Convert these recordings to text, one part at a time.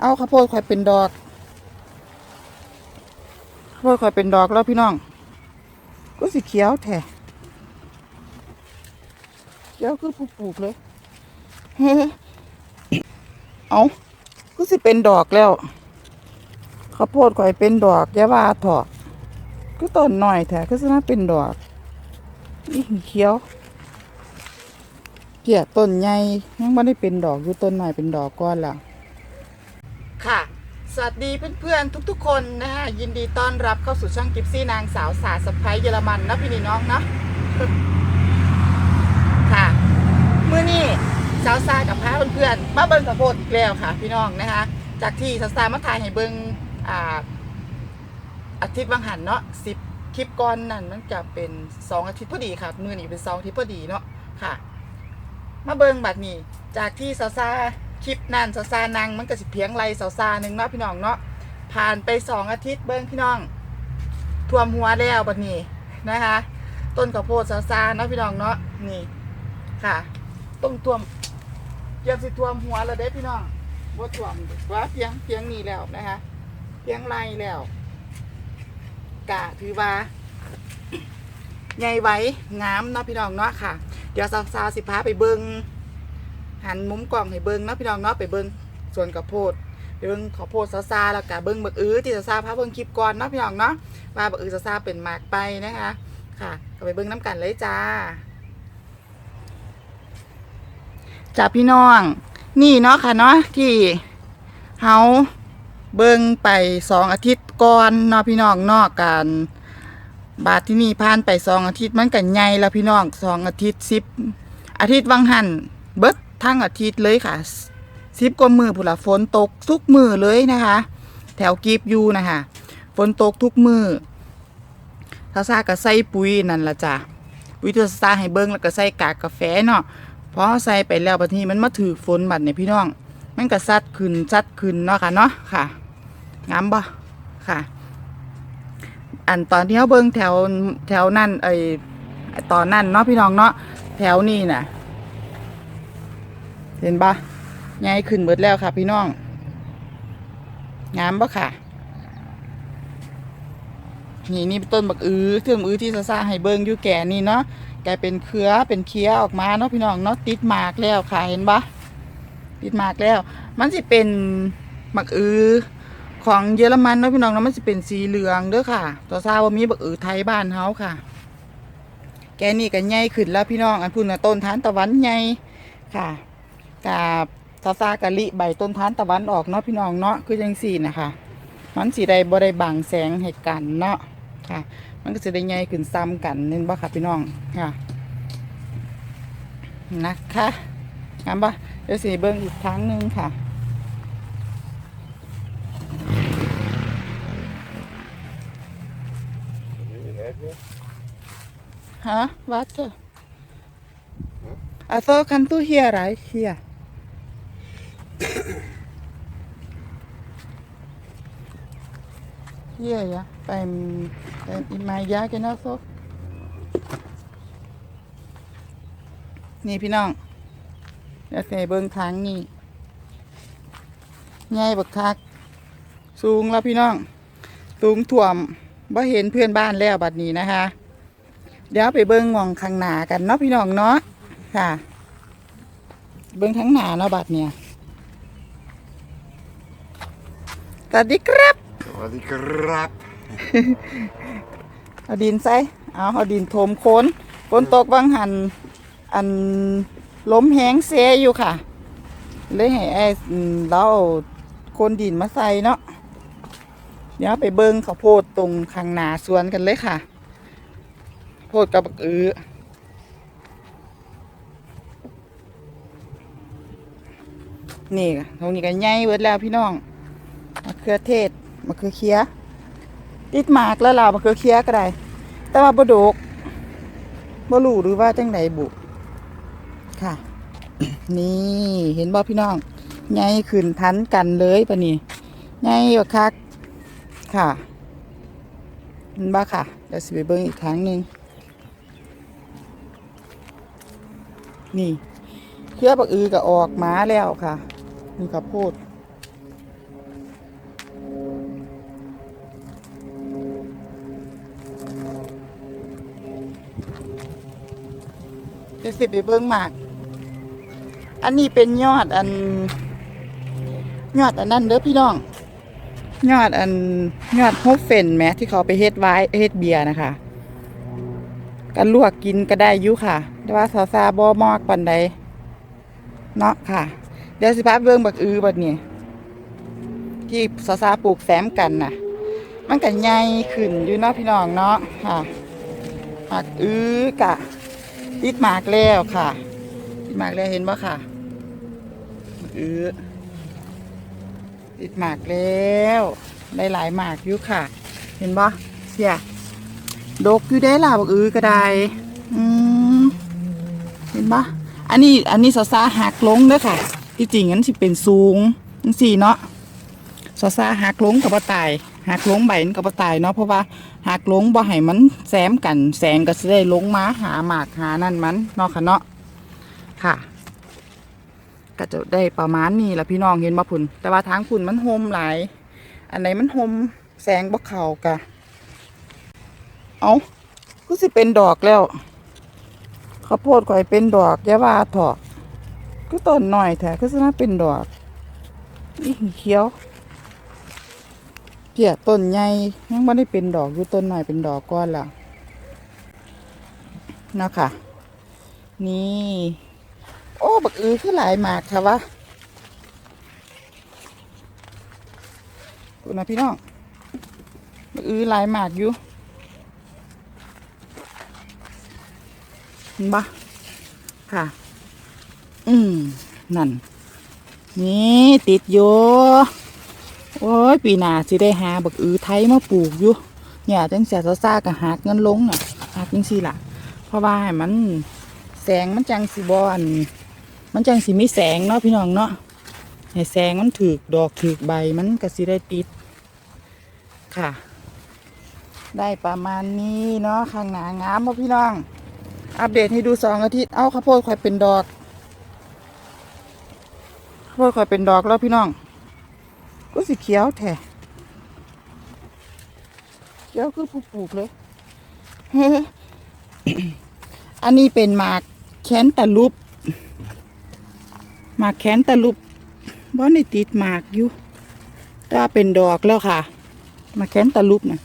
เอาข้าวโพดข่อยเป็นดอกข้าวโพดข่อยเป็นดอกแล้วพี่น้อง ก็สีเขียวแท้เขียวคือผู้ปลูกเลยเฮ้เอาก็สิเป็นดอกแล้วข้าวโพดข่อยเป็นดอกอยาว่าถอะก็ต้นหน่อยแท้ก็สิมาเป็นดอกนี่เขียวเพียต้นใหญ่ยังไม่ได้เป็นดอกอยู่ต้นหน่อยเป็นดอกก่อนล่ะ ค่ะ สวัสดีเพื่อนๆทุกๆ คนนะฮะยินดีต้อนรับเข้าสู่ช่องกิฟซี่นางสาวสาสะพ้ายเยอรมันนะพี่นี่น้องเนาะค่ะเมื่อนี้สาวซากับพาเพื่อนๆมาเบิ้งกระโพดอีกแล้วค่ะ พี่น้องนะคะ จากที่สาวซามาถ่ายให้เบิ้งอ่าอาทิตย์วังหันเนาะสิบคลิปก่อนนั่นมันจะเป็นสองอาทิตย์พอดีค่ะมือนี้เป็นสองอาทิตย์พอดีเนาะค่ะ มาเบิ้งบัดนี้ จากที่ซาวซา คลิปนั่นซาซานังมันก็สิเพียงไรซาซาหนึ่งเนาะพี่น้องเนาะผ่านไปสองอาทิตย์เบิ้งพี่น้องท่วมหัวแล้วบัดนี้นะคะ ต้นข้าวโพดซาซาเนาะพี่น้องเนาะนี่ค่ะต้นท่วมเตรียมสิท่วมหัวแล้วเด้พี่น้องว่าท่วมว่าเพียงเพียงนี่แล้วนะคะเพียงไรแล้วกะถือว่าใหญ่ไว้งามเนาะพี่น้องเนาะค่ะ เดี๋ยวสาวๆสิพาไปเบิง หันมุมกล่องให้เบิ้งเนาะพี่น้องเนาะไปเบิ้งส่วนข้าวโพดไปเบิ้งข้าวโพดซาๆแล้วก็เบิ้งบักอื้อที่สาวๆพาเบิ้งคลิปก่อนเนาะพี่น้องเนาะว่าบักอื้อซาๆเป็นหมากไปนะคะค่ะก็ไปเบิ้งน้ำกันเลยจ้าจ้าพี่น้อง นี่เนาะค่ะเนาะที่เฮาเบิ้งไปสองอาทิตย์ก่อนเนาะพี่น้องนาะกันบาทที่นี่ผ่านไปสองอาทิตย์มันกันใหญ่แล้วพี่น้องสองอาทิตย์สิบอาทิตย์วังหันเบิด ทั้งอาทิตย์เลยค่ะสิบกว่ามือผุละฝนตกทุกมือเลยนะคะ แถวกีบยูนะคะฝนตกทุกมือถ้าซาก็ใส่ปุ๋ยนั่นละจ้ะปุ๋ยที่ซาให้เบิ้งแล้วก็ใส่กากกาแฟเนาะพอใส่ไปแล้วบัดนี้มันมาถือฝนบัดเนี่ยพี่น้อง มันก็ซัดขึ้นซัดขึ้นเนาะค่ะเนาะค่ะงามบ่ค่ะ อันตอนที่เขาเบิ้งแถวแถวนั่นไอตอนนั่นเนาะพี่น้องเนาะแถวนี้น่ะ เห็นปะใหญ่ขึ้นเบิดแล้วค่ะ พี่น้อง งามปะค่ะ นี่นี่ต้นบักอื้อเทื่อมอื้อที่ซาซาให้เบิ้งอยู่แก่นี่เนาะแกเป็นเครือเป็นเคี้ยออกมาเนาะพี่น้องเนาะติดหมากแล้วค่ะเห็นปะติดหมากแล้ว มันสิเป็นบักอื้อของเยอรมันเนาะพี่น้องเนาะมันจะเป็นสีเหลืองเด้อค่ะตัวซาว่ามีบักอือไทยบ้านเฮาค่ะ แกนี่ก็ใหญ่ขึ้นแล้วพี่น้องอันพุ่นนะต้นทานตะวันใหญ่ค่ะ กับซาซากะลิใบต้นทานตะวันออกเนาะพี่น้องเนาะคือจังสี่นะคะมันสีใดบ่ได้บังแสงให้กันเนาะค่ะ มันก็จะได้ใหญ่ขึ้นซ้ำกันนี่บ่ค่ะพี่น้องค่ะนะคะงามปะเดี๋ยวสีเบิ้งอีกครั้งหนึ่งค่ะ Huh? Warte. Also kannst du hier rein? Hier. Hier, ja. Beim, beim in mein ja genau so. นี่พี่น้องเดี๋ยวใส่เบิ้งทางนี่ง่ายบักคัก สูงแล้วพี่น้อง สูงถ่วมบ่เห็นเพื่อนบ้านแล้วบัดนี้นะคะ เดี๋ยวไปเบิ้งหมองข้างหน้ากันเนาะพี่น้องเนาะค่ะ เบิ้งทั้งหน้าเนาะบัดเนี่ยส วัสดีครับ สวัสดีครับ เอาดินใส่เอาเอาดินโถมโคนฝนตกบางหันอันล้มแห้งเซอยู่ค่ะ เลยให้ไอ้อืมเราเอาโคนดินมาใส่เนาะเดี๋ยวไปเบิ้งข้าวโพดตรงข้างหน้าสวนกันเลยค่ะ โพดกับบักอือนี่ค่ะตรงนี้ก็ใหญ่เบิดแล้วพี่น้อง มะเขือเทศมะเขือเคี้ยติดหมากแล้วเรามะเขือเคี้ยก็ได้ แต่ว่าบดกบ่รู้หรือว่าจังไดบุค่ะ นี่เห็นบ่พี่น้องใหญ่ขึ้นทันกันเลยปะนี่ใหญ่กว่าคักค่ะเห็นบ่ค่ะ เดี๋ยวสิไปเบิ่งอีกครั้งหนึ่งนี่ เครือบักอือก็ออกมาแล้วค่ะ นี่ข้าวโพด สิไปเบิ่งมาก อันนี้เป็นยอดอัน ยอดอันนั้นเด้อพี่น้อง ยอดอันยอดโฮฟเฟนแหมที่เขาไปเฮ็ดไว้เฮ็ดเบียร์นะคะกันลวกกินก็ได้อยู่ค่ะ แต่ว่าซาซาบ่มอกปานใดเนาะค่ะ เดี๋ยวสิพาเบิ่งบักอือบัดนี้ที่ซาซาปลูกแซมกันน่ะ มันก็ใหญ่ขึ้นอยู่เนาะพี่น้องเนาะค่ะหมากอื้อกะ ติดหมากแล้วค่ะ ติดหมากแล้วเห็นบ่ค่ะอื้อติดหมากแล้วได้หลายหมากอยู่ค่ะ เห็นบ่เสียดกอยู่ได้ล่ะบักอือก็ได้อืมเห็นบ่อันนี้อันนี้ซาซาหักลงเด้อค่ะที่จริงอันสิเป็นสูงจังซี่เนาะซาซาหักลงกับบ่ตาย หักลงใบมันกับบ่ตายเนาะเพราะว่าหักลงบ่ให้มันแซมกัน แสงก็สิได้ลงมาหาหมากหานั่นมันเนาะค่ะเนาะค่ะ ก็จะได้ประมาณนี้ละพี่น้องเห็นบ่พุ่นแต่ว่าทางพุ่นมันโฮมหลาย อันไหนมันโฮมแสงบ่เข้ากะเอาก็สิเป็นดอกแล้วข้าวโพดข่อยเป็นดอกยาว่าถอะก็ต้นหน่อยแท้ก็สิมาเป็นดอกอีเขียว เพียต้นใหญ่ยังไม่ได้เป็นดอกอยู่ต้นหน่อยเป็นดอกก้อนละเนาะค่ะนี่ โอ้บักอือคือหลายหมากค่ะวะดูนะพี่น้องบักอือหลายหมากอยู่เห็นปะค่ะ อืมนั่น นี่ติดอยู่ โอ้ยปีหน้าสิได้หาบักอือไทยมาปลูกอยู่เนี่ยจังเสียซ่ากับหักเงินลงน่ะหักจังซี่ล่ะ เพราะว่าให้มันแสงมันจังสิบอนมันจังสิมีแสงเนาะพี่น้องเนาะให้แสงมันถือกดอกถือกใบมันก็สิได้ติด ค่ะ ได้ประมาณนี้เนาะข้างหน้างามบ่พี่น้อง อัปเดตให้ดูสองอาทิตย์เอาข้าวโพดค่อยเป็นดอกข้าวโพดค่อยเป็นดอกแล้วพี่น้อง ก็สีเขียวแท้เขียวคือผู้ปลูกเลย อันนี้เป็นหมากแค้นตะลุบหมากแค้นตะลุบบ่ได้ติดหมากอยู่แต่ว่าเป็นดอกแล้วค่ะหมากแค้นตะลุบนะ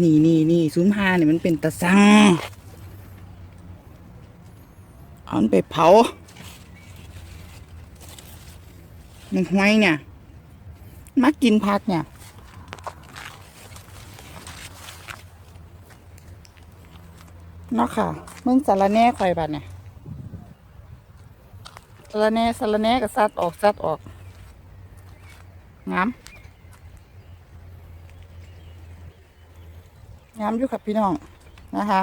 นี่นี่นี่ซุ้มหาเนี่ยมันเป็นตะซังเอามันไปเผา มันห้วยเนี่ยมักกินผักเนี่ยเนาะค่ะมึงสารแน่ข่อยบัดเนี่ยสารแน่สารแน่ก็ซัดออกซัดออกงามงามอยู่ครับพี่น้องนะคะ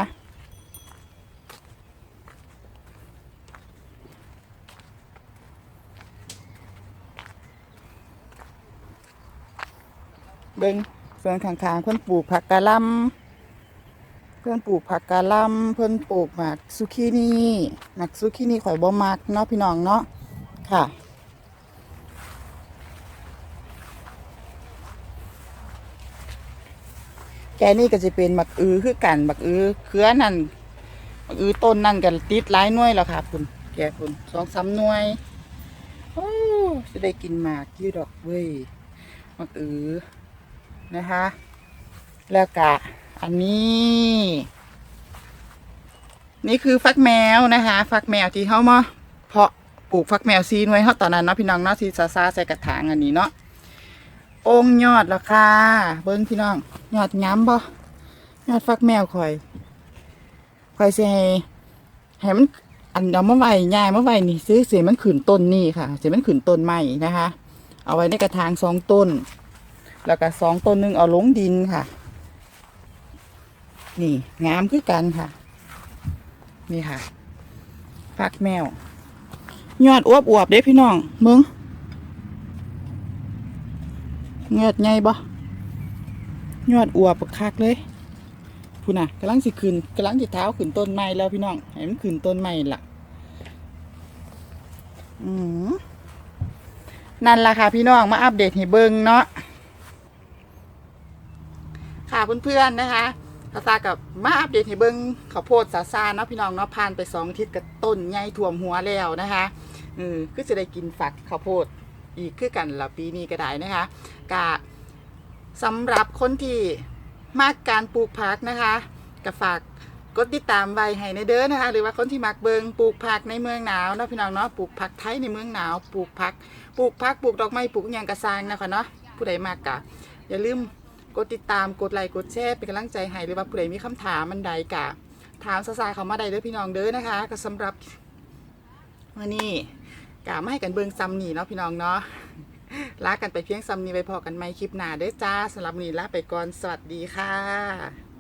เบิ่งส่วนข้างๆเพิ่นปลูกผักกะล่ำเพิ่นปลูกผักกะล่ำเพิ่นปลูกหมากซุกินี่หมากซุกินี่ข่อยบ่มักเนาะพี่น้องเนาะค่ะแกนี่ก็จะเป็นหมักอือคือกันหมักอือเครือนั่นหมักอือต้นนั่นกันติดหลายหน่วยแล้วค่ะคุณแกคุณสองสามหน่วยโอ้จะได้กินหมากยืดดอกเว้ยหมักอือ นะคะ แล้วกะอันนี้ นี่คือฟักแมวนะคะ ฟักแมวที่เขามาเพาะปลูกฟักแมวซีนไว้เขาตอนนั้นเนาะพี่น้องเนาะที่ซาซาใส่กระถางอันนี้เนาะองยอดราคาเบิ้งพี่น้อง ยอดงามบ่ยอดฟักแมวคอยคอยสิให้ให้มันอันเอามาไว้ย่ายมาไว้นี่ซื้อเสียมันขืนต้นนี่ค่ะ เสียมันขืนต้นใหม่นะคะ เอาไว้ในกระถางสองต้น แล้วก็สองต้นหนึ่งเอาลงดินค่ะ นี่งามคือกันค่ะ นี่ค่ะฟักแมว ยอดอวบอวบเด้พี่น้องมึงยอดใหญ่บ่ยอดอวบคักเลยพูน่ะกำลังสิขึ้นกำลังสิเท้าขึ้นต้นไม้แล้วพี่น้องให้มันขึ้นต้นไม้ล่ะอืมนั่นล่ะค่ะพี่น้องมาอัปเดตให้เบิ่งเนาะ เพื่อนๆนะคะซาซากับมาอัปเดตให้เบิ่งข้าวโพดซาซาเนาะพี่น้องเนาะผ่านไปสองอาทิตย์กับต้นใหญ่ท่วมหัวแล้วนะคะเออคือจะได้กินฝักข้าวโพดอีกคือกันละปีนี้ก็ได้นะคะกะสำหรับคนที่มากการปลูกผักนะคะก็ฝากกดติดตามไว้ให้ในเด้อนะคะ หรือว่าคนที่มักเบิงปลูกผักในเมืองหนาวเนาะพี่น้องเนาะปลูกผักไทยในเมืองหนาวปลูกผักปลูกผักปลูกดอกไม้ปลูกอย่างกระซางนะคะเนาะผู้ใดมากกะอย่าลืม กดติดตามกดไลค์กดแชร์เป็นกำลังใจให้หรือว่าผู้ใดมีคำถามมันใดกะถามซาซาเขามาใดเด้อพี่น้องเด้อนะคะก็สำหรับวันนี้กะไม่ให้กันเบิงซ้ำนี่เนาะพี่น้องเนาะลากันไปเพียงซ้ำนี้ไปพอกันไหมคลิปหน้าเด้อจ้าสำหรับนนี้ลาไปก่อนสวัสดีค่ะ